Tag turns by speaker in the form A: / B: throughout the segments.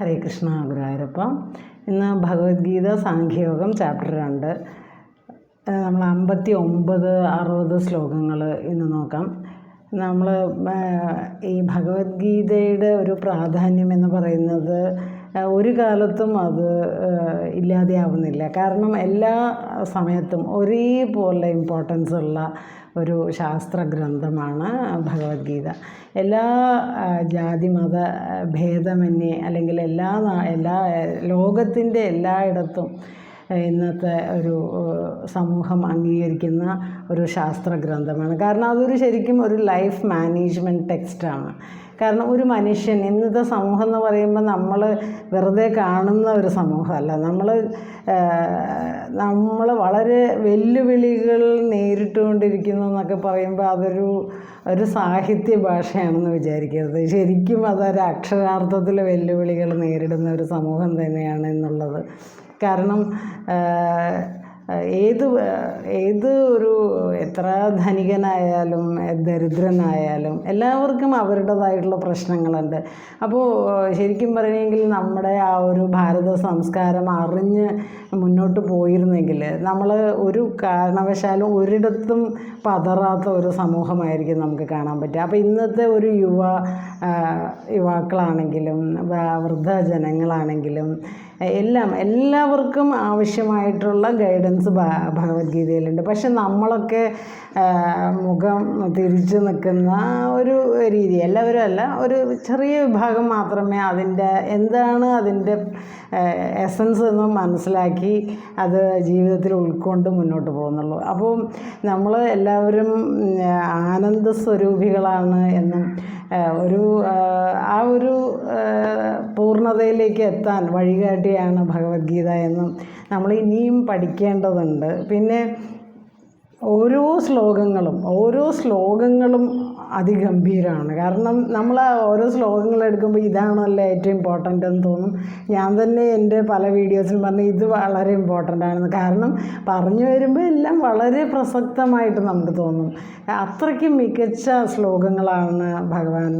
A: ഹരേ കൃഷ്ണ ഗുരുവായൂരപ്പ. ഇന്ന് ഭഗവത്ഗീത സാഖ്യയോഗം ചാപ്റ്റർ രണ്ട്. നമ്മൾ അമ്പത്തി ഒമ്പത് അറുപത് ശ്ലോകങ്ങൾ ഇന്ന് നോക്കാം. നമ്മൾ ഈ ഭഗവത്ഗീതയുടെ ഒരു പ്രാധാന്യം എന്ന് പറയുന്നത് ഒരു കാലത്തും അത് ഇല്ലാതെ ഇല്ലാതെയാവുന്നില്ല. കാരണം എല്ലാ സമയത്തും ഒരേപോലെ ഇമ്പോർട്ടൻസ് ഉള്ള ഒരു ശാസ്ത്ര ഗ്രന്ഥമാണ് ഭഗവത്ഗീത. എല്ലാ ജാതി മത ഭേദമന്യേ അല്ലെങ്കിൽ എല്ലാ എല്ലാ ലോകത്തിന്റെ എല്ലായിടത്തും ഇന്നത്തെ ഒരു സമൂഹം അംഗീകരിക്കുന്ന ഒരു ശാസ്ത്ര ഗ്രന്ഥമാണ് കാരണം അതൊരു ശരിക്കും ഒരു ലൈഫ് മാനേജ്മെന്റ് ടെക്സ്റ്റാണ് കാരണം ഒരു മനുഷ്യൻ ഇന്നത്തെ സമൂഹം എന്ന് പറയുമ്പോൾ നമ്മൾ വെറുതെ കാണുന്ന ഒരു സമൂഹമല്ല. നമ്മൾ നമ്മൾ വളരെ വെല്ലുവിളികൾ നേരിട്ടുകൊണ്ടിരിക്കുന്നു എന്നൊക്കെ പറയുമ്പോൾ അതൊരു ഒരു സാഹിത്യ ഭാഷയാണെന്ന് വിചാരിക്കരുത്. ശരിക്കും അതൊരു അക്ഷരാർത്ഥത്തിൽ വെല്ലുവിളികൾ നേരിടുന്ന ഒരു സമൂഹം തന്നെയാണ് എന്നുള്ളത്. കാരണം ഏത് ഏത് ഒരു എത്ര ധനികനായാലും ദരിദ്രനായാലും എല്ലാവർക്കും അവരുടേതായിട്ടുള്ള പ്രശ്നങ്ങളുണ്ട്. അപ്പോൾ ശരിക്കും പറയുകയാണെങ്കിൽ നമ്മുടെ ആ ഒരു ഭാരത സംസ്കാരം അറിഞ്ഞ് മുന്നോട്ട് പോയിരുന്നെങ്കിൽ നമ്മൾ ഒരു കാരണവശാലും ഒരിടത്തും പതറാത്ത ഒരു സമൂഹമായിരിക്കും നമുക്ക് കാണാൻ പറ്റുക. അപ്പോൾ ഇന്നത്തെ ഒരു യുവ യുവാക്കളാണെങ്കിലും വൃദ്ധജനങ്ങളാണെങ്കിലും എല്ലാം എല്ലാവർക്കും ആവശ്യമായിട്ടുള്ള ഗൈഡൻസ് ഭഗവത്ഗീതയിലുണ്ട്. പക്ഷെ നമ്മളൊക്കെ മുഖം തിരിച്ചു നിൽക്കുന്ന ഒരു രീതി. എല്ലാവരും അല്ല ഒരു ചെറിയ വിഭാഗം മാത്രമേ അതിന്റെ എന്താണ് അതിന്റെ എസൻസ് എന്ന് മനസ്സിലാക്കി അത് ജീവിതത്തിൽ ഉൾക്കൊണ്ട് മുന്നോട്ട് പോകുന്നുള്ളൂ. അപ്പോൾ നമ്മൾ എല്ലാവരും ആനന്ദ സ്വരൂപികളാണ് എന്നും ഒരു ആ, ഒരു പൂർണതയിലേക്ക് എത്താൻ വഴികാട്ടിയാണ് ഭഗവത്ഗീത എന്നും നമ്മൾ ഇനിയും പഠിക്കേണ്ടതുണ്ട്. പിന്നെ ഓരോ ശ്ലോകങ്ങളും ഓരോ ശ്ലോകങ്ങളും അതിഗംഭീരമാണ് കാരണം നമ്മൾ ഓരോ ശ്ലോകങ്ങൾ എടുക്കുമ്പോൾ ഇതാണല്ലോ ഏറ്റവും ഇമ്പോർട്ടന്റ് എന്ന് തോന്നും. ഞാൻ തന്നെ എന്റെ പല വീഡിയോസിലും പറഞ്ഞു ഇത് വളരെ ഇമ്പോർട്ടന്റ് ആണെന്ന്. കാരണം പറഞ്ഞു വരുമ്പോൾ എല്ലാം വളരെ പ്രസക്തമായിട്ട് നമുക്ക് തോന്നും. അത്രയ്ക്ക് മികച്ച ശ്ലോകങ്ങളാണ് ഭഗവാൻ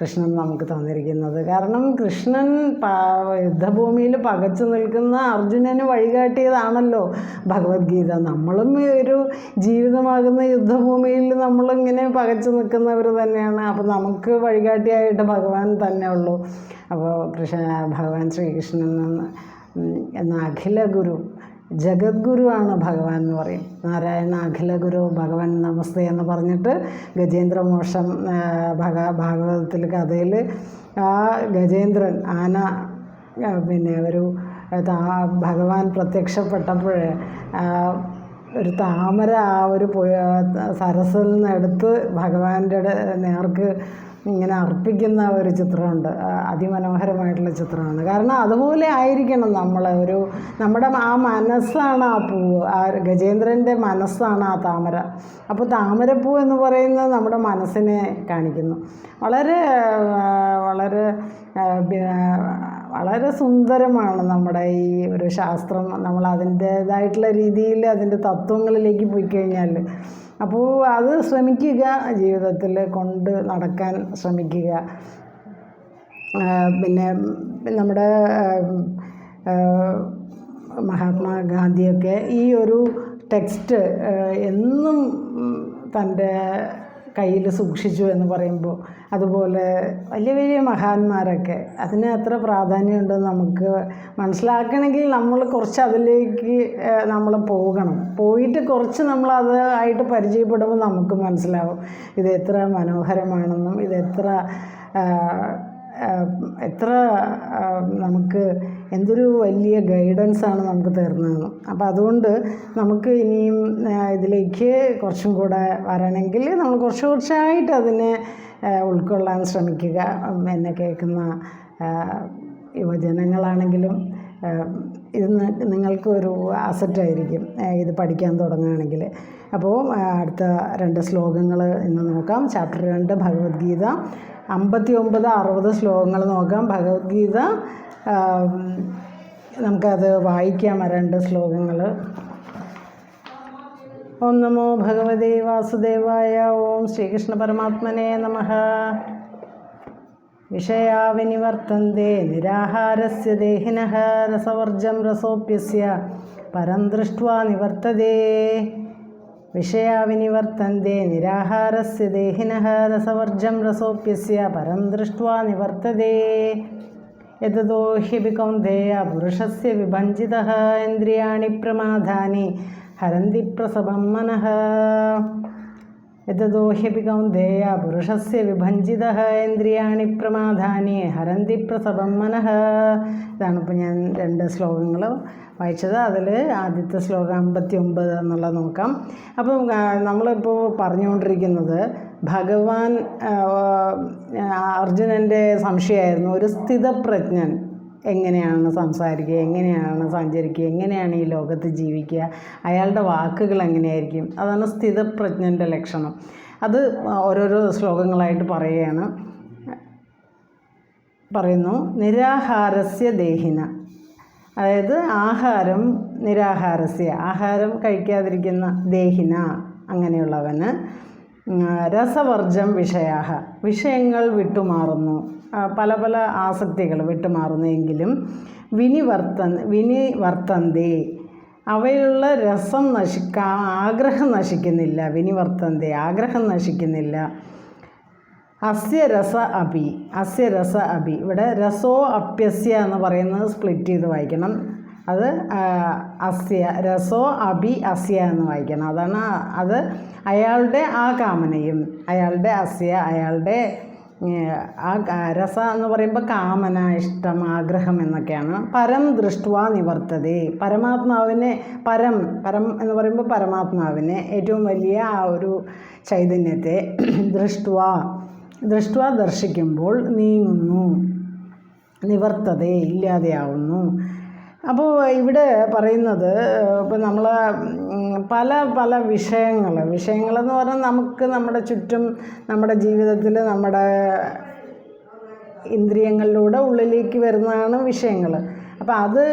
A: കൃഷ്ണൻ നമുക്ക് തന്നിരിക്കുന്നത്. കാരണം കൃഷ്ണൻ പ- യുദ്ധഭൂമിയിൽ പകച്ചു നിൽക്കുന്ന അർജുനന് വഴികാട്ടിയതാണല്ലോ ഭഗവത്ഗീത. നമ്മളും ഒരു ജീവിതമാകുന്ന യുദ്ധഭൂമിയിൽ നമ്മളിങ്ങനെ പകച്ചു നിൽക്കുന്നവർ തന്നെയാണ്. അപ്പോൾ നമുക്ക് വഴികാട്ടിയായിട്ട് ഭഗവാൻ തന്നെ ഉള്ളൂ. അപ്പോൾ കൃഷ്ണ ഭഗവാൻ ശ്രീകൃഷ്ണൻ എന്ന അഖില ഗുരു ജഗദ്ഗുരുവാണ് ഭഗവാൻ എന്ന് പറയും. നാരായണ അഖില ഗുരു ഭഗവാൻ നമസ്തേ എന്ന് പറഞ്ഞിട്ട് ഗജേന്ദ്രമോക്ഷം ഭഗ ഭാഗവതത്തിൽ കഥയിൽ ആ ഗജേന്ദ്രൻ ആന പിന്നെ ഒരു താ- ഭഗവാൻ പ്രത്യക്ഷപ്പെട്ടപ്പോൾ ഒരു താമര ആ ഒരു സരസിൽ നിന്ന് എടുത്ത് ഭഗവാന്റെ നേർക്ക് ഇങ്ങനെ അർപ്പിക്കുന്ന ഒരു ചിത്രമുണ്ട്. അതിമനോഹരമായിട്ടുള്ള ചിത്രമാണ്. കാരണം അതുപോലെ ആയിരിക്കണം നമ്മൾ ഒരു നമ്മുടെ ആ മനസ്സാണ് ആ പൂവ് ആ ഗജേന്ദ്രന്റെ മനസ്സാണ് ആ താമര. അപ്പോൾ താമരപ്പൂ എന്ന് പറയുന്നത് നമ്മുടെ മനസ്സിനെ കാണിക്കുന്നു. വളരെ വളരെ വളരെ സുന്ദരമാണ് നമ്മുടെ ഈ ഒരു ശാസ്ത്രം. നമ്മൾ അതിന്റേതായിട്ടുള്ള രീതിയിൽ അതിന്റെ തത്വങ്ങളിലേക്ക് പോയി കഴിഞ്ഞാൽ. അപ്പോൾ അത് ശ്രമിക്കുക ജീവിതത്തിൽ കൊണ്ട് നടക്കാൻ ശ്രമിക്കുക. പിന്നെ നമ്മുടെ മഹാത്മാഗാന്ധിയൊക്കെ ഈ ഒരു ടെക്സ്റ്റ് എന്നും തന്റെ കയ്യിൽ സൂക്ഷിച്ചു എന്ന് പറയുമ്പോൾ അതുപോലെ വലിയ വലിയ മഹാന്മാരൊക്കെ അതിന് എത്ര പ്രാധാന്യമുണ്ടെന്ന് നമുക്ക് മനസ്സിലാക്കണമെങ്കിൽ നമ്മൾ കുറച്ച് അതിലേക്ക് നമ്മൾ പോകണം. പോയിട്ട് കുറച്ച് നമ്മൾ അത് ആയിട്ട് പരിചയപ്പെടുമ്പോൾ നമുക്ക് മനസ്സിലാവും ഇത് എത്ര മനോഹരമാണെന്നും ഇത് എത്ര എത്ര നമുക്ക് എന്തൊരു വലിയ ഗൈഡൻസാണ് നമുക്ക് തരുന്നത്. അപ്പോൾ അതുകൊണ്ട് നമുക്ക് ഇനിയും ഇതിലേക്ക് കുറച്ചും കൂടെ വരണമെങ്കിൽ നമ്മൾ കുറച്ച് കുറച്ചായിട്ട് അതിനെ ഉൾക്കൊള്ളാൻ ശ്രമിക്കുക എന്നെ കേൾക്കുന്ന യുവജനങ്ങളാണെങ്കിലും ഇത് നിങ്ങൾക്കൊരു അസറ്റായിരിക്കും ഇത് പഠിക്കാൻ തുടങ്ങുകയാണെങ്കിൽ. അപ്പോൾ അടുത്ത രണ്ട് ശ്ലോകങ്ങൾ ഇന്ന് നോക്കാം. ചാപ്റ്റർ രണ്ട് ഭഗവത്ഗീത. അമ്പത്തി ഒമ്പത് അറുപത് ശ്ലോകങ്ങൾ നോക്കാം. ഭഗവത്ഗീത നമുക്കത് വായിക്കാം. രണ്ട് ശ്ലോകങ്ങൾ. ഓം നമോ ഭഗവതേ വാസുദേവായ. ഓം ശ്രീകൃഷ്ണ പരമാത്മനെ നമ. വിഷയാവിനിവർത്തന്തേ നിരാഹാരസ്യ ദേഹിനഃ. രസവർജം രസോപ്യസ്യ. പരം ദൃഷ്ട്വാ നിവർത്തതേ. വിഷയാ വിനിവർത്തന്തെ നിരാഹാരസ്യ ദേഹിനഃ രസവർജം രസോപ്യസ്യ പരം ദൃഷ്ട്വാ നിവർത്തതേ. യതതോ ഹ്യപി കൗന്ദേയ പുരുഷസ്യ വിഭഞ്ജിതഃ ഇന്ദ്രിയാണി പ്രമാദാനി ഹരന്തി പ്രസവം മനഃ. യതതോ ഹ്യപി കൗന്ദേയ പുരുഷസ്യ വിഭഞ്ജിതഃ ഇന്ദ്രിയാണി പ്രമാധാനി ഹരന്തി പ്രസവം മനഃ ഇതാണ് ഇപ്പോൾ ഞാൻ രണ്ട് ശ്ലോകങ്ങൾ വായിച്ചത്. അതിൽ ആദ്യത്തെ ശ്ലോകം അമ്പത്തി ഒമ്പത് എന്നുള്ളത് നോക്കാം. അപ്പം നമ്മളിപ്പോൾ പറഞ്ഞുകൊണ്ടിരിക്കുന്നത് ഭഗവാൻ അർജുനന്റെ സംശയമായിരുന്നു. ഒരു സ്ഥിതപ്രജ്ഞൻ എങ്ങനെയാണ് സംസാരിക്കുക എങ്ങനെയാണ് സഞ്ചരിക്കുക എങ്ങനെയാണ് ഈ ലോകത്ത് ജീവിക്കുക അയാളുടെ വാക്കുകൾ എങ്ങനെയായിരിക്കും? അതാണ് സ്ഥിതപ്രജ്ഞന്റെ ലക്ഷണം. അത് ഓരോരോ ശ്ലോകങ്ങളായിട്ട് പറയുകയാണ്. പറയുന്നു നിരാഹാരസ്യ ദേഹിന. അതായത് ആഹാരം നിരാഹാരസ്യ. ആഹാരം കഴിക്കാതിരിക്കുന്ന ദേഹിന അങ്ങനെയുള്ളവന്. രസവർജം വിഷയാഹ. വിഷയങ്ങൾ വിട്ടുമാറുന്നു. പല പല ആസക്തികൾ വിട്ടുമാറുന്നു എങ്കിലും വിനിവർത്തൻ വിനിവർത്തന്തേ. അവയിലുള്ള രസം നശിക്കാ ആഗ്രഹം നശിക്കുന്നില്ല വിനിവർത്തന്തേ ആഗ്രഹം നശിക്കുന്നില്ല. അസ്യ രസ അഭി അസ്യ രസ അഭി. ഇവിടെ രസോ അപ്യസ്യ എന്ന് പറയുന്നത് സ്പ്ലിറ്റ് ചെയ്ത് വായിക്കണം. അത് അസ്യ രസോ അഭി അസ്യ എന്ന് വായിക്കണം. അതാണ് അത് അയാളുടെ ആ കാമനയും അയാളുടെ അസ്യ അയാളുടെ ആ രസ എന്ന് പറയുമ്പോൾ കാമന ഇഷ്ടം ആഗ്രഹം എന്നൊക്കെയാണ്. പരം ദൃഷ്ടുവ നിവർത്തതേ. പരമാത്മാവിനെ പരം പരം എന്ന് പറയുമ്പോൾ പരമാത്മാവിനെ ഏറ്റവും വലിയ ആ ഒരു ചൈതന്യത്തെ ദൃഷ്ടുവ ദൃഷ്ടുവ ദർശിക്കുമ്പോൾ നീങ്ങുന്നു നിവർത്തതേ ഇല്ലാതെയാവുന്നു. അപ്പോൾ ഇവിടെ പറയുന്നത് ഇപ്പം നമ്മൾ പല പല വിഷയങ്ങൾ വിഷയങ്ങളെന്ന് പറഞ്ഞാൽ നമുക്ക് നമ്മുടെ ചുറ്റും നമ്മുടെ ജീവിതത്തിൽ നമ്മുടെ ഇന്ദ്രിയങ്ങളിലൂടെ ഉള്ളിലേക്ക് വരുന്നതാണ് വിഷയങ്ങൾ അപ്പോൾ അത്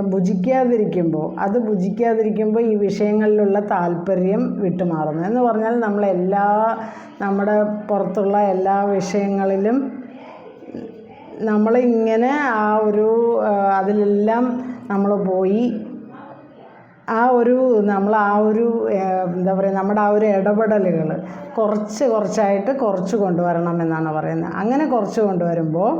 A: ഭുജിക്കാതിരിക്കുമ്പോൾ അത് ഭുജിക്കാതിരിക്കുമ്പോൾ ഈ വിഷയങ്ങളിലുള്ള താല്പര്യം വിട്ടുമാറുന്നു. എന്ന് പറഞ്ഞാൽ നമ്മളെല്ലാ നമ്മുടെ പുറത്തുള്ള എല്ലാ വിഷയങ്ങളിലും നമ്മളിങ്ങനെ ആ ഒരു അതിലെല്ലാം നമ്മൾ പോയി. ആ ഒരു നമ്മൾ ആ ഒരു എന്താ പറയുക നമ്മുടെ ആ ഒരു ഇടപെടലുകൾ കുറച്ച് കുറച്ചായിട്ട് കുറച്ച് കൊണ്ടുവരണം എന്നാണ് പറയുന്നത്. അങ്ങനെ കുറച്ച് കൊണ്ടുവരുമ്പോൾ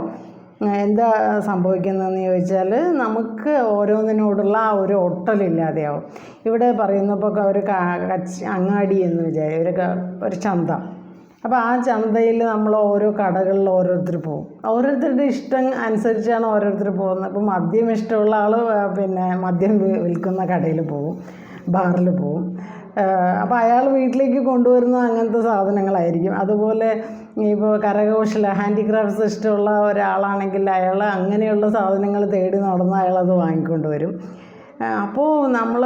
A: എന്താ സംഭവിക്കുന്നതെന്ന് ചോദിച്ചാൽ നമുക്ക് ഓരോന്നിനോടുള്ള ആ ഒരു ഒട്ടലില്ലാതെയാവും. ഇവിടെ പറയുന്നപ്പോൾ ഒരു അങ്ങാടി എന്ന് വിചാരിക്കുക ഒരു ഒരു ചന്ത. അപ്പോൾ ആ ചന്തയിൽ നമ്മൾ ഓരോ കടകളിൽ ഓരോരുത്തർ പോകും ഓരോരുത്തരുടെ ഇഷ്ടം അനുസരിച്ചാണ് ഓരോരുത്തർ പോകുന്നത്. അപ്പോൾ മദ്യം ഇഷ്ടമുള്ള ആൾ പിന്നെ മദ്യം വിൽക്കുന്ന കടയിൽ പോകും ബാറിൽ പോകും അപ്പോൾ അയാൾ വീട്ടിലേക്ക് കൊണ്ടുവരുന്ന അങ്ങനത്തെ സാധനങ്ങളായിരിക്കും. അതുപോലെ ഇപ്പോൾ കരകൗശല ഹാൻഡിക്രാഫ്റ്റ്സ് ഇഷ്ടമുള്ള ഒരാളാണെങ്കിൽ അയാൾ അങ്ങനെയുള്ള സാധനങ്ങൾ തേടി നടന്ന് അയാളത് വാങ്ങിക്കൊണ്ട് വരും. അപ്പോൾ നമ്മൾ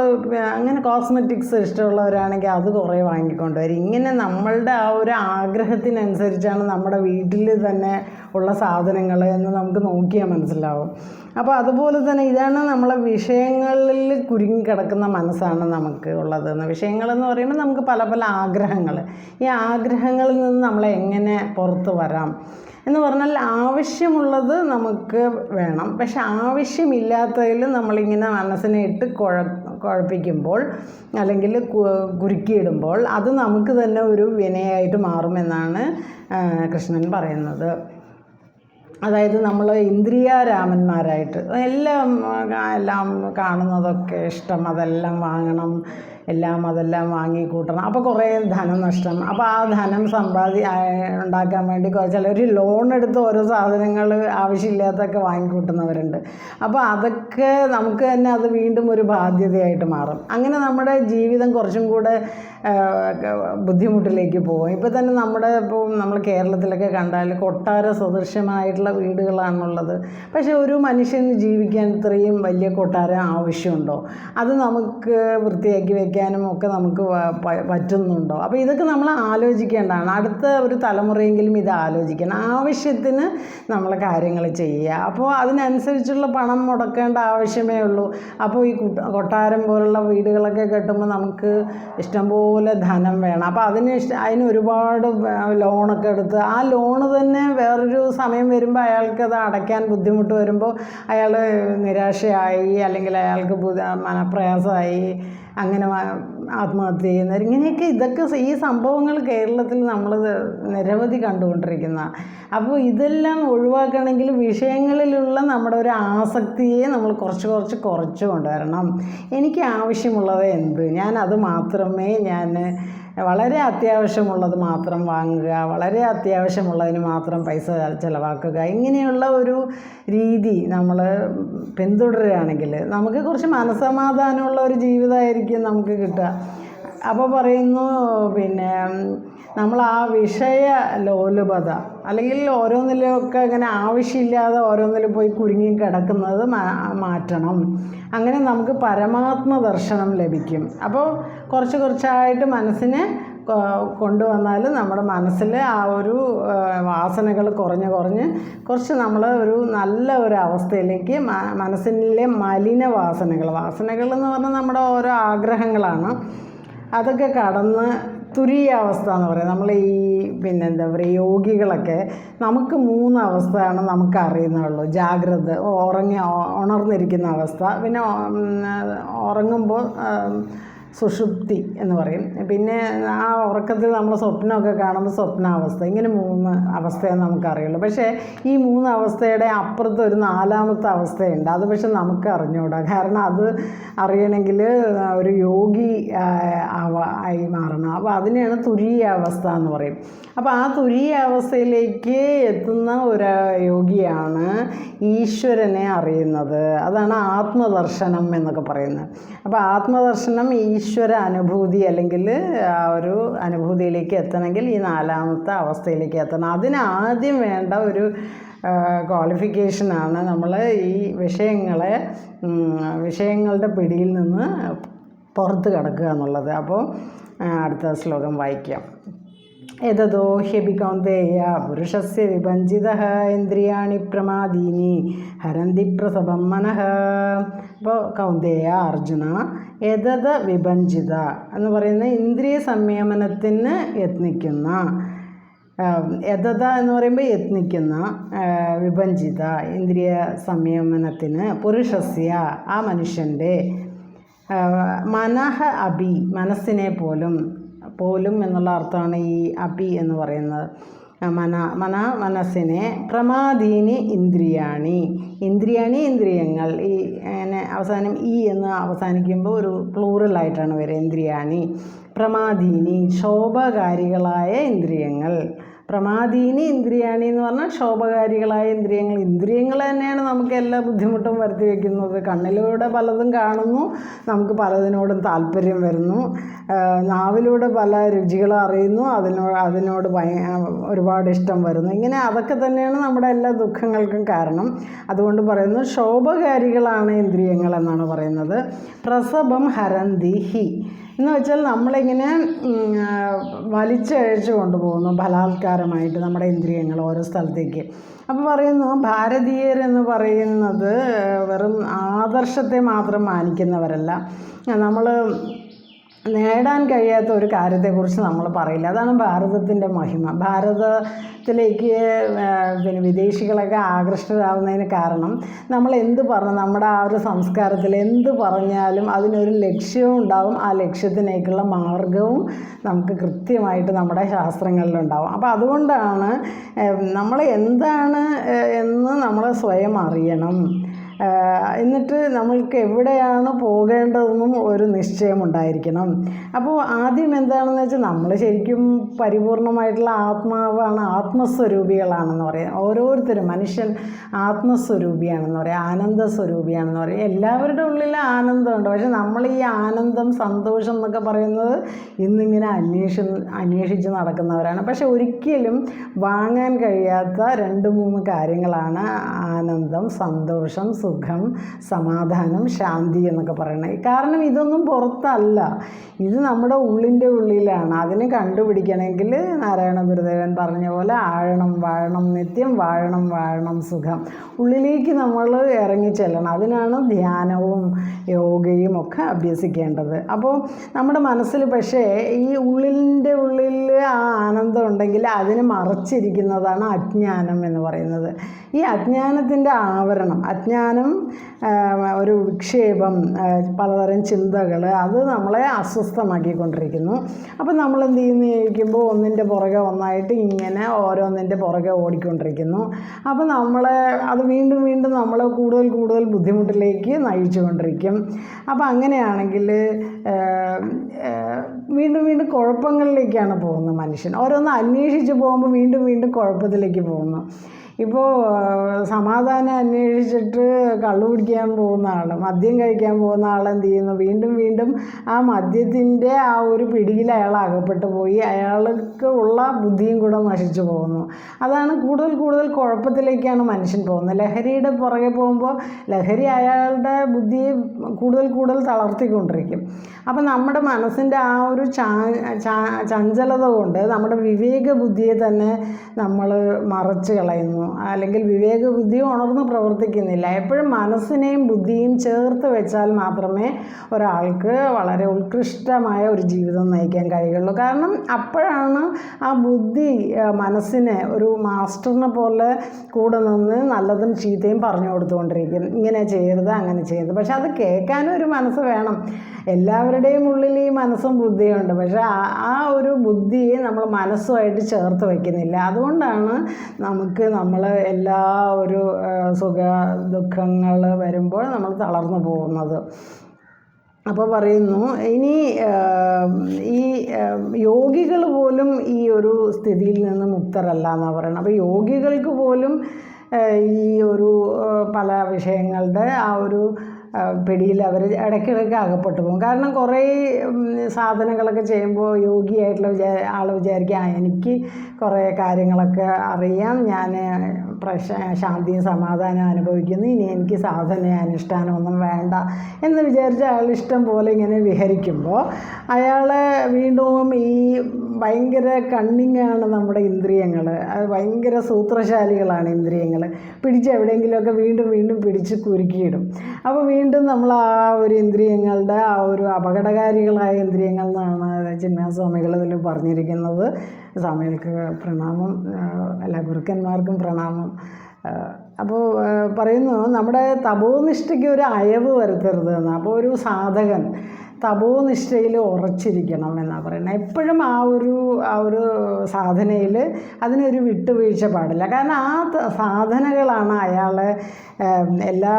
A: അങ്ങനെ കോസ്മെറ്റിക്സ് ഇഷ്ടമുള്ളവരാണെങ്കിൽ അത് കുറേ വാങ്ങിക്കൊണ്ട് വരും. ഇങ്ങനെ നമ്മളുടെ ആ ഒരു ആഗ്രഹത്തിനനുസരിച്ചാണ് നമ്മുടെ വീട്ടിൽ തന്നെ ഉള്ള സാധനങ്ങൾ എന്ന് നമുക്ക് നോക്കിയാൽ മനസ്സിലാവും. അപ്പോൾ അതുപോലെ തന്നെ ഇതാണ് നമ്മളെ വിഷയങ്ങളിൽ കുരുങ്ങിക്കിടക്കുന്ന മനസ്സാണ് നമുക്ക് ഉള്ളത്. വിഷയങ്ങളെന്ന് പറയുമ്പോൾ നമുക്ക് പല പല ആഗ്രഹങ്ങൾ ഈ ആഗ്രഹങ്ങളിൽ നിന്ന് നമ്മളെ എങ്ങനെ പുറത്ത് വരാം? എന്ന് പറഞ്ഞാൽ ആവശ്യമുള്ളത് നമുക്ക് വേണം. പക്ഷെ ആവശ്യമില്ലാത്തതിൽ നമ്മളിങ്ങനെ മനസ്സിനെ ഇട്ട് കുഴ കുഴപ്പിക്കുമ്പോൾ അല്ലെങ്കിൽ കുരുക്കിയിടുമ്പോൾ അത് നമുക്ക് തന്നെ ഒരു വിനയായിട്ട് മാറുമെന്നാണ് കൃഷ്ണൻ പറയുന്നത്. അതായത് നമ്മൾ ഇന്ദ്രിയാരാമന്മാരായിട്ട് എല്ലാം എല്ലാം കാണുന്നതൊക്കെ ഇഷ്ടം. അതെല്ലാം വാങ്ങണം. എല്ലാം അതെല്ലാം വാങ്ങി കൂട്ടണം. അപ്പോൾ കുറേ ധനം നഷ്ടം. അപ്പോൾ ആ ധനം സമ്പാദി ഉണ്ടാക്കാൻ വേണ്ടി ഒരു ലോൺ എടുത്ത് ഓരോ സാധനങ്ങൾ ആവശ്യമില്ലാത്തതൊക്കെ വാങ്ങിക്കൂട്ടുന്നവരുണ്ട്. അപ്പോൾ അതൊക്കെ നമുക്ക് തന്നെ അത് വീണ്ടും ഒരു ബാധ്യതയായിട്ട് മാറും. അങ്ങനെ നമ്മുടെ ജീവിതം കുറച്ചും കൂടെ ബുദ്ധിമുട്ടിലേക്ക് പോകും. ഇപ്പോൾ തന്നെ നമ്മുടെ ഇപ്പോൾ നമ്മൾ കേരളത്തിലൊക്കെ കണ്ടാൽ കൊട്ടാര സദൃശ്യമായിട്ടുള്ള വീടുകളാണുള്ളത്. പക്ഷേ ഒരു മനുഷ്യന് ജീവിക്കാൻ ഇത്രയും വലിയ കൊട്ടാരം ആവശ്യമുണ്ടോ? അത് നമുക്ക് വൃത്തിയാക്കി വെക്കാൻ കഴിക്കാനും ഒക്കെ നമുക്ക് പറ്റുന്നുണ്ടോ? അപ്പോൾ ഇതൊക്കെ നമ്മൾ ആലോചിക്കേണ്ടതാണ്. അടുത്ത ഒരു തലമുറയെങ്കിലും ഇത് ആലോചിക്കണം. ആവശ്യത്തിന് നമ്മൾ കാര്യങ്ങൾ ചെയ്യുക. അപ്പോൾ അതിനനുസരിച്ചുള്ള പണം മുടക്കേണ്ട ആവശ്യമേ ഉള്ളൂ. അപ്പോൾ ഈ കൊട്ടാരം പോലുള്ള വീടുകളൊക്കെ കെട്ടുമ്പോൾ നമുക്ക് ഇഷ്ടംപോലെ ധനം വേണം. അപ്പോൾ അതിന് അതിന് ഒരുപാട് ലോണൊക്കെ എടുത്ത് ആ ലോണ് തന്നെ വേറൊരു സമയം വരുമ്പോൾ അയാൾക്ക് അത് അടയ്ക്കാൻ ബുദ്ധിമുട്ട് വരുമ്പോൾ അയാൾ നിരാശയായി അല്ലെങ്കിൽ അയാൾക്ക് മനപ്രയാസമായി അങ്ങനെ ആത്മഹത്യ ചെയ്യുന്നവർ. ഇങ്ങനെയൊക്കെ ഇതൊക്കെ ഈ സംഭവങ്ങൾ കേരളത്തിൽ നമ്മൾ നിരവധി കണ്ടുകൊണ്ടിരിക്കുന്ന. അപ്പോൾ ഇതെല്ലാം ഒഴിവാക്കണമെങ്കിൽ വിഷയങ്ങളിലുള്ള നമ്മുടെ ഒരു ആസക്തിയെ നമ്മൾ കുറച്ച് കുറച്ച് കുറച്ച് കൊണ്ടുവരണം. എനിക്ക് ആവശ്യമുള്ളത് എന്ത്? ഞാൻ അത് മാത്രമേ ഞാൻ വളരെ അത്യാവശ്യമുള്ളത് മാത്രം വാങ്ങുക വളരെ അത്യാവശ്യമുള്ളതിന് മാത്രം പൈസ ചിലവാക്കുക ഇങ്ങനെയുള്ള ഒരു രീതി നമ്മൾ പിന്തുടരുകയാണെങ്കിൽ നമുക്ക് കുറച്ച് മനസമാധാനമുള്ള ഒരു ജീവിതമായിരിക്കും നമുക്ക് കിട്ടുക. അപ്പോൾ പറയുന്നു പിന്നെ നമ്മൾ ആ വിഷയ ലോലുപത അല്ലെങ്കിൽ ഓരോന്നിലൊക്കെ അങ്ങനെ ആവശ്യമില്ലാതെ ഓരോന്നിൽ പോയി കുരുങ്ങി കിടക്കുന്നത് മാറ്റണം. അങ്ങനെ നമുക്ക് പരമാത്മ ദർശനം ലഭിക്കും. അപ്പോൾ കുറച്ച് കുറച്ചായിട്ട് മനസ്സിനെ കൊണ്ടുവന്നാൽ നമ്മുടെ മനസ്സിൽ ആ ഒരു വാസനകൾ കുറഞ്ഞ് കുറഞ്ഞ് കുറച്ച് നമ്മൾ ഒരു നല്ല ഒരു അവസ്ഥയിലേക്ക് മനസ്സിലെ മലിന വാസനകൾ വാസനകൾ എന്ന് പറഞ്ഞാൽ നമ്മുടെ ഓരോ ആഗ്രഹങ്ങളാണ്. അതൊക്കെ കടന്ന് തുരീയ അവസ്ഥ എന്ന് പറയും. നമ്മൾ ഈ പിന്നെ എന്താ പറയുക യോഗികളൊക്കെ നമുക്ക് മൂന്ന് അവസ്ഥയാണ് നമുക്ക് അറിയുന്നുള്ളൂ. ജാഗ്രത ഉറങ്ങി ഉണർന്നിരിക്കുന്ന അവസ്ഥ. പിന്നെ ഉറങ്ങുമ്പോൾ സുഷുപ്തി എന്ന് പറയും. പിന്നെ ആ ഉറക്കത്തിൽ നമ്മൾ സ്വപ്നമൊക്കെ കാണുമ്പോൾ സ്വപ്നാവസ്ഥ. ഇങ്ങനെ മൂന്ന് അവസ്ഥയെ നമുക്കറിയുള്ളൂ. പക്ഷേ ഈ മൂന്ന് അവസ്ഥയുടെ അപ്പുറത്ത് ഒരു നാലാമത്തെ അവസ്ഥയുണ്ട്. അത് പക്ഷെ നമുക്ക് അറിഞ്ഞുകൂടാ കാരണം അത് അറിയണമെങ്കിൽ ഒരു യോഗി ആയി മാറണം. അപ്പോൾ അതിനെയാണ് തുരീയ അവസ്ഥ എന്ന് പറയും. അപ്പോൾ ആ തുരീയ അവസ്ഥയിലേക്ക് എത്തുന്ന ഒരു യോഗിയാണ് ഈശ്വരനെ അറിയുന്നത്. അതാണ് ആത്മദർശനം എന്നൊക്കെ പറയുന്നത്. അപ്പോൾ ആത്മദർശനം ഈശ്വര അനുഭൂതി അല്ലെങ്കിൽ ആ ഒരു അനുഭൂതിയിലേക്ക് എത്തണമെങ്കിൽ ഈ നാലാമത്തെ അവസ്ഥയിലേക്ക് എത്തണം. അതിനാദ്യം വേണ്ട ഒരു ക്വാളിഫിക്കേഷനാണ് നമ്മൾ ഈ വിഷയങ്ങളെ വിഷയങ്ങളുടെ പിടിയിൽ നിന്ന് പുറത്ത് കിടക്കുക എന്നുള്ളത്. അപ്പോൾ അടുത്ത ശ്ലോകം വായിക്കാം. എതോ ഹ്യപി കൗന്ദേയ പുരുഷസ്യ വിഭഞ്ചിത ഇന്ദ്രിയാണി പ്രമാദീനി ഹരന്തി പ്രസഭം മനഃ അപ്പോൾ കൗന്ദേയ അർജുന എതത് വിഭഞ്ചിത എന്ന് പറയുന്ന ഇന്ദ്രിയ സംയമനത്തിന് യത്നിക്കുന്ന യഥത എന്ന് പറയുമ്പോൾ യത്നിക്കുന്ന വിഭഞ്ചിത ഇന്ദ്രിയ സംയമനത്തിന് പുരുഷസ്യ ആ മനുഷ്യന്റെ മനഃ അഭി മനസ്സിനെ പോലും പോലും എന്നുള്ള അർത്ഥമാണ് ഈ അപി എന്ന് പറയുന്നത്. മന മന മനസ്സിനെ പ്രമാദീനി ഇന്ദ്രിയാണി. ഇന്ദ്രിയാണി ഇന്ദ്രിയങ്ങൾ. ഈ അങ്ങനെ അവസാനം ഈ എന്ന് അവസാനിക്കുമ്പോൾ ഒരു പ്ലൂറലായിട്ടാണ് വരിക. ഇന്ദ്രിയാണി. പ്രമാദീനി ശോഭകാരികളായ ഇന്ദ്രിയങ്ങൾ. പ്രമാദീനി ഇന്ദ്രിയാണി എന്ന് പറഞ്ഞാൽ ശോഭകാരികളായ ഇന്ദ്രിയങ്ങൾ. ഇന്ദ്രിയങ്ങൾ തന്നെയാണ് നമുക്ക് എല്ലാ ബുദ്ധിമുട്ടും വരുത്തി വയ്ക്കുന്നത് കണ്ണിലൂടെ പലതും കാണുന്നു നമുക്ക് പലതിനോടും താല്പര്യം വരുന്നു. നാവിലൂടെ പല രുചികളും അറിയുന്നു അതിനോട് അതിനോട് ഒരുപാട് ഇഷ്ടം വരുന്നു. ഇങ്ങനെ അതൊക്കെ തന്നെയാണ് നമ്മുടെ എല്ലാ ദുഃഖങ്ങൾക്കും കാരണം. അതുകൊണ്ട് പറയുന്നു ശോഭകാരികളാണ് ഇന്ദ്രിയങ്ങൾ എന്നാണ് പറയുന്നത്. പ്രസവം ഹരന്തി ഹി എന്ന് വെച്ചാൽ നമ്മളിങ്ങനെ വലിച്ചഴച്ചു കൊണ്ടുപോകുന്നു ബലാത്കാരമായിട്ട് നമ്മുടെ ഇന്ദ്രിയങ്ങൾ ഓരോ സ്ഥലത്തേക്ക്. അപ്പോൾ പറയുന്നു ഭാരതീയരെന്ന് പറയുന്നത് വെറും ആദർശത്തെ മാത്രം മാനിക്കുന്നവരല്ല. നമ്മൾ നേടാൻ കഴിയാത്ത ഒരു കാര്യത്തെക്കുറിച്ച് നമ്മൾ പറയില്ല. അതാണ് ഭാരതത്തിന്റെ മഹിമ. ഭാരതത്തിലേക്ക് പിന്നെ വിദേശികളൊക്കെ ആകൃഷ്ടരാകുന്നതിന് കാരണം നമ്മൾ എന്ത് പറഞ്ഞു നമ്മുടെ ആ ഒരു സംസ്കാരത്തിൽ എന്ത് പറഞ്ഞാലും അതിനൊരു ലക്ഷ്യവും ഉണ്ടാവും. ആ ലക്ഷ്യത്തിലേക്കുള്ള മാർഗവും നമുക്ക് കൃത്യമായിട്ട് നമ്മുടെ ശാസ്ത്രങ്ങളിലുണ്ടാവും. അപ്പോൾ അതുകൊണ്ടാണ് നമ്മൾ എന്താണ് എന്ന് നമ്മൾ സ്വയം അറിയണം. എന്നിട്ട് നമ്മൾക്ക് എവിടെയാണ് പോകേണ്ടതെന്നും ഒരു നിശ്ചയം ഉണ്ടായിരിക്കണം. അപ്പോൾ ആദ്യം എന്താണെന്ന് വെച്ചാൽ നമ്മൾ ശരിക്കും പരിപൂർണമായിട്ടുള്ള ആത്മാവാണ് ആത്മസ്വരൂപികളാണെന്ന് പറയാം. ഓരോരുത്തരും മനുഷ്യൻ ആത്മസ്വരൂപിയാണെന്ന് പറയാം ആനന്ദ സ്വരൂപിയാണെന്ന് പറയാം. എല്ലാവരുടെ ഉള്ളിൽ ആനന്ദമുണ്ട്. പക്ഷെ നമ്മൾ ഈ ആനന്ദം സന്തോഷം എന്നൊക്കെ പറയുന്നത് ഇന്നിങ്ങനെ അന്വേഷി അന്വേഷിച്ച് നടക്കുന്നവരാണ്. പക്ഷെ ഒരിക്കലും വാങ്ങാൻ കഴിയാത്ത രണ്ട് മൂന്ന് കാര്യങ്ങളാണ് ആനന്ദം സന്തോഷം സുഖം സമാധാനം ശാന്തി എന്നൊക്കെ പറയണത് കാരണം ഇതൊന്നും പുറത്തല്ല. ഇത് നമ്മുടെ ഉള്ളിന്റെ ഉള്ളിലാണ്. അതിനെ കണ്ടുപിടിക്കണമെങ്കിൽ നാരായണ ഗുരുദേവൻ പറഞ്ഞ പോലെ ആഴണം വാഴണം നിത്യം വാഴണം വാഴണം സുഖം. ഉള്ളിലേക്ക് നമ്മൾ ഇറങ്ങി ചെല്ലണം. അതിനാണ് ധ്യാനവും യോഗയും ഒക്കെ അഭ്യസിക്കേണ്ടത്. അപ്പോൾ നമ്മുടെ മനസ്സിൽ പക്ഷേ ഈ ഉള്ളിന്റെ ഉള്ളിൽ ആ ആനന്ദം ഉണ്ടെങ്കിൽ അതിനെ മറച്ചിരിക്കുന്നതാണ് അജ്ഞാനം എന്ന് പറയുന്നത്. ഈ അജ്ഞാനത്തിന്റെ ആവരണം അജ്ഞാനം ആ, ഒരു വിക്ഷേപം പലതരം ചിന്തകൾ അത് നമ്മളെ അസ്വസ്ഥമാക്കിക്കൊണ്ടിരിക്കുന്നു. അപ്പോൾ നമ്മൾ എന്ത് ചെയ്യുന്നിരിക്കുമ്പോൾ ഒന്നിന്റെ പുറകെ ഒന്നായിട്ട് ഇങ്ങനെ ഓരോന്നിന്റെ പുറകെ ഓടിക്കൊണ്ടിരിക്കുന്നു. അപ്പോൾ നമ്മളെ അത് വീണ്ടും വീണ്ടും നമ്മളെ കൂടുതൽ കൂടുതൽ ബുദ്ധിമുട്ടിലേക്ക് നയിച്ചുകൊണ്ടിരിക്കും. അപ്പോൾ അങ്ങനെയാണെങ്കിൽ വീണ്ടും വീണ്ടും കുഴപ്പങ്ങളിലേക്കാണ് പോകുന്നത് മനുഷ്യൻ. ഓരോന്ന് അന്വേഷിച്ച് പോകുമ്പോൾ വീണ്ടും വീണ്ടും കുഴപ്പത്തിലേക്ക് പോകുന്നു. ഇപ്പോൾ സമാധാനം അന്വേഷിച്ചിട്ട് കള്ളു കുടിക്കാൻ പോകുന്ന ആൾ മദ്യം കഴിക്കാൻ പോകുന്ന ആൾ എന്ത് ചെയ്യുന്നു? വീണ്ടും വീണ്ടും ആ മദ്യത്തിന്റെ ആ ഒരു പിടിയിൽ അയാൾ അകപ്പെട്ടു പോയി. അയാൾക്ക് ഉള്ള ബുദ്ധിയും കൂടെ നശിച്ചു പോകുന്നു. അതാണ് കൂടുതൽ കൂടുതൽ കുഴപ്പത്തിലേക്കാണ് മനുഷ്യൻ പോകുന്നത്. ലഹരിയുടെ പുറകെ പോകുമ്പോൾ ലഹരി അയാളുടെ ബുദ്ധിയെ കൂടുതൽ കൂടുതൽ തളർത്തിക്കൊണ്ടിരിക്കും. അപ്പം നമ്മുടെ മനസ്സിന്റെ ആ ഒരു ചാ ചഞ്ചലത കൊണ്ട് നമ്മുടെ വിവേക ബുദ്ധിയെ തന്നെ നമ്മൾ മറച്ചു കളയുന്നു. അല്ലെങ്കിൽ വിവേക ഉണർന്ന് പ്രവർത്തിക്കുന്നില്ല. എപ്പോഴും മനസ്സിനെയും ബുദ്ധിയും ചേർത്ത് വെച്ചാൽ മാത്രമേ ഒരാൾക്ക് വളരെ ഉത്കൃഷ്ടമായ ഒരു ജീവിതം നയിക്കാൻ കഴിയുള്ളൂ. കാരണം അപ്പോഴാണ് ആ ബുദ്ധി മനസ്സിനെ ഒരു മാസ്റ്ററിനെ പോലെ കൂടെ നിന്ന് നല്ലതും ചീത്തയും പറഞ്ഞു കൊടുത്തുകൊണ്ടിരിക്കും. ഇങ്ങനെ ചെയ്യരുത് അങ്ങനെ ചെയ്യരുത്. പക്ഷെ അത് കേൾക്കാനും ഒരു മനസ്സ് വേണം. എല്ലാവരുടെയും ഉള്ളിൽ ഈ മനസ്സും ബുദ്ധിയുണ്ട് പക്ഷെ ആ ഒരു ബുദ്ധിയെ നമ്മൾ മനസ്സുമായിട്ട് ചേർത്ത് വയ്ക്കുന്നില്ല. അതുകൊണ്ടാണ് നമുക്ക് നമ്മൾ എല്ലാ ഒരു സുഖ ദുഃഖങ്ങൾ വരുമ്പോൾ നമ്മൾ തളർന്നു പോകുന്നത്. അപ്പോൾ പറയുന്നു ഇനി ഈ യോഗികൾ പോലും ഈ ഒരു സ്ഥിതിയിൽ നിന്ന് മുക്തരല്ല എന്നാണ് പറയുന്നത്. അപ്പോൾ യോഗികൾക്ക് പോലും ഈ ഒരു പല വിഷയങ്ങളുടെ ആ ഒരു പിടിയിൽ അവർ ഇടയ്ക്കിടയ്ക്ക് അകപ്പെട്ടു പോകും. കാരണം കുറേ സാധനങ്ങളൊക്കെ ചെയ്യുമ്പോൾ യോഗിയായിട്ടുള്ള വിചാ ആൾ വിചാരിക്കുക "ആ, എനിക്ക് കുറേ കാര്യങ്ങളൊക്കെ അറിയാം. ഞാൻ പ്രശ ശാന്തിയും സമാധാനവും അനുഭവിക്കുന്നു. ഇനി എനിക്ക് സാധന അനുഷ്ഠാനമൊന്നും വേണ്ട എന്ന് വിചാരിച്ച് അയാൾ ഇഷ്ടം പോലെ ഇങ്ങനെ വിഹരിക്കുമ്പോൾ അയാൾ വീണ്ടും ഈ ഭയങ്കര കണ്ണിങ്ങാണ് നമ്മുടെ ഇന്ദ്രിയങ്ങൾ. അത് ഭയങ്കര സൂത്രശാലികളാണ് ഇന്ദ്രിയങ്ങൾ. പിടിച്ച് എവിടെയെങ്കിലുമൊക്കെ വീണ്ടും വീണ്ടും പിടിച്ച് കുരുക്കിയിടും. അപ്പോൾ വീണ്ടും നമ്മൾ ആ ഒരു ഇന്ദ്രിയങ്ങളുടെ ആ ഒരു അപകടകാരികളായ ഇന്ദ്രിയങ്ങൾ എന്നാണ് ചിന്മയസ്വാമികൾ ഇതിൽ പറഞ്ഞിരിക്കുന്നത്. സ്വാമികൾക്ക് പ്രണാമം അല്ല ഗുരുക്കന്മാർക്കും പ്രണാമം. അപ്പോൾ പറയുന്നു നമ്മുടെ തപോനിഷ്ഠയ്ക്ക് ഒരു അയവ് വരുത്തരുത് എന്ന്. അപ്പോൾ ഒരു സാധകൻ തപോനിഷ്ഠയിൽ ഉറച്ചിരിക്കണം എന്നാണ് പറയുന്നത്. എപ്പോഴും ആ ഒരു ആ ഒരു സാധനയിൽ അതിനൊരു വിട്ടുവീഴ്ച പാടില്ല. കാരണം ആ സാധനകളാണ് അയാളെ എല്ലാ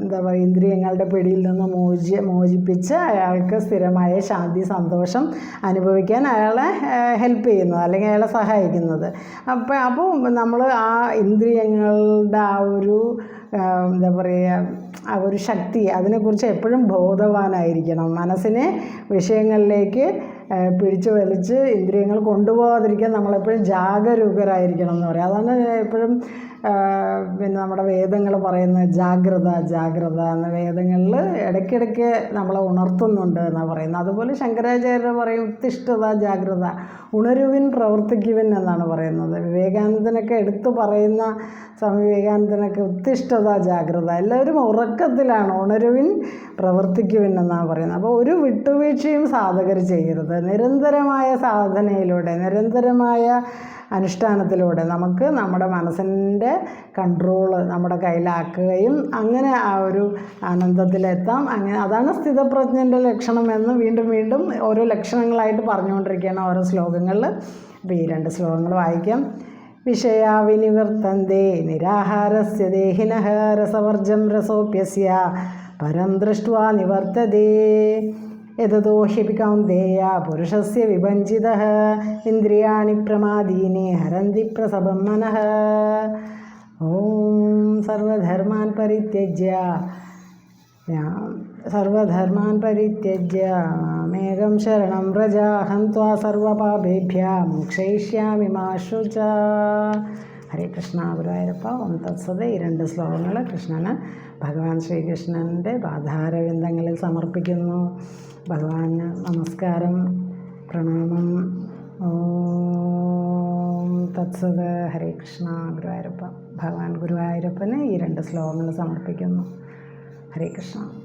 A: എന്താ പറയുക ഇന്ദ്രിയങ്ങളുടെ പിടിയിൽ നിന്ന് മോചി മോചിപ്പിച്ച് അയാൾക്ക് സ്ഥിരമായ ശാന്തി സന്തോഷം അനുഭവിക്കാൻ അയാളെ ഹെൽപ്പ് ചെയ്യുന്നത് അല്ലെങ്കിൽ അയാളെ സഹായിക്കുന്നത്. അപ്പോൾ അപ്പോൾ നമ്മൾ ആ ഇന്ദ്രിയങ്ങളുടെ ആ ഒരു എന്താ പറയുക ഒരു ശക്തി അതിനെക്കുറിച്ച് എപ്പോഴും ബോധവാനായിരിക്കണം. മനസ്സിനെ വിഷയങ്ങളിലേക്ക് പിടിച്ചു വലിച്ച് ഇന്ദ്രിയങ്ങൾ കൊണ്ടുപോകാതിരിക്കാൻ നമ്മളെപ്പോഴും ജാഗരൂകരായിരിക്കണം എന്ന് പറയാം. അതാണ് എപ്പോഴും പിന്നെ നമ്മുടെ വേദങ്ങൾ പറയുന്ന ജാഗ്രത ജാഗ്രത എന്ന വേദങ്ങളിൽ ഇടയ്ക്കിടയ്ക്ക് നമ്മളെ ഉണർത്തുന്നുണ്ട് എന്നാണ് പറയുന്നത്. അതുപോലെ ശങ്കരാചാര്യർ പറയും ഉത്തിഷ്ഠത ജാഗ്രത ഉണരുവിൻ പ്രവർത്തിക്കുവിൻ എന്നാണ് പറയുന്നത്. വിവേകാനന്ദനൊക്കെ എടുത്തു പറയുന്ന സ്വാമി വിവേകാനന്ദനൊക്കെ ഉത്തിഷ്ഠത ജാഗ്രത എല്ലാവരും ഉറക്കത്തിലാണ്. ഉണരുവിൻ പ്രവർത്തിക്കുവിൻ എന്നാണ് പറയുന്നത്. അപ്പോൾ ഒരു വിട്ടുവീഴ്ചയും സാധകർ ചെയ്യരുത്. നിരന്തരമായ സാധനയിലൂടെ നിരന്തരമായ അനുഷ്ഠാനത്തിലൂടെ നമുക്ക് നമ്മുടെ മനസ്സിന്റെ കൺട്രോൾ നമ്മുടെ കയ്യിലാക്കുകയും അങ്ങനെ ആ ഒരു ആനന്ദത്തിലെത്താം. അങ്ങനെ അതാണ് സ്ഥിതപ്രജ്ഞന്റെ ലക്ഷണം എന്ന് വീണ്ടും വീണ്ടും ഓരോ ലക്ഷണങ്ങളായിട്ട് പറഞ്ഞുകൊണ്ടിരിക്കുകയാണ് ഓരോ ശ്ലോകങ്ങളിൽ. അപ്പോൾ ഈ രണ്ട് ശ്ലോകങ്ങൾ വായിക്കാം. വിഷയാവിനിവർത്തന്തേ നിരാഹാരസ്യ ദേഹിനഃ രസവർജം രസോപ്യസ്യ. പരം ദൃഷ്ട്വാ നിവർത്തതേ. യതോ ഹ്യപി കൗന്ദേയ പുരുഷസ്യ വിഭഞ്ചിതഃ ഇന്ദ്രിയാണി പ്രമാദീനി ഹരന്തി പ്രസഭം മനഃ ഓം സർവധർമാൻ പരിത്യജ്യ ഞാൻ സർവധർമാൻ പരിത്യജ്യ മാമേകം ശരണം വ്രജ അഹം ത്വാ സർവപാപേഭ്യ മോക്ഷയിഷ്യാമി മാ ശുച ഹരേ കൃഷ്ണ ഗുരുവായൂരപ്പ ഓം തത്സത്. ഈ രണ്ട് ശ്ലോകങ്ങൾ കൃഷ്ണന് ഭഗവാൻ ശ്രീകൃഷ്ണന്റെ പാതാരവിന്ദങ്ങളിൽ സമർപ്പിക്കുന്നു. ഭഗവാന് നമസ്കാരം പ്രണാമം. ഓം തത്സത്. ഹരേ കൃഷ്ണ ഗുരുവായൂരപ്പ. ഭഗവാൻ ഗുരുവായൂരപ്പന് ഈ രണ്ട് ശ്ലോകങ്ങൾ സമർപ്പിക്കുന്നു. ഹരേ കൃഷ്ണ.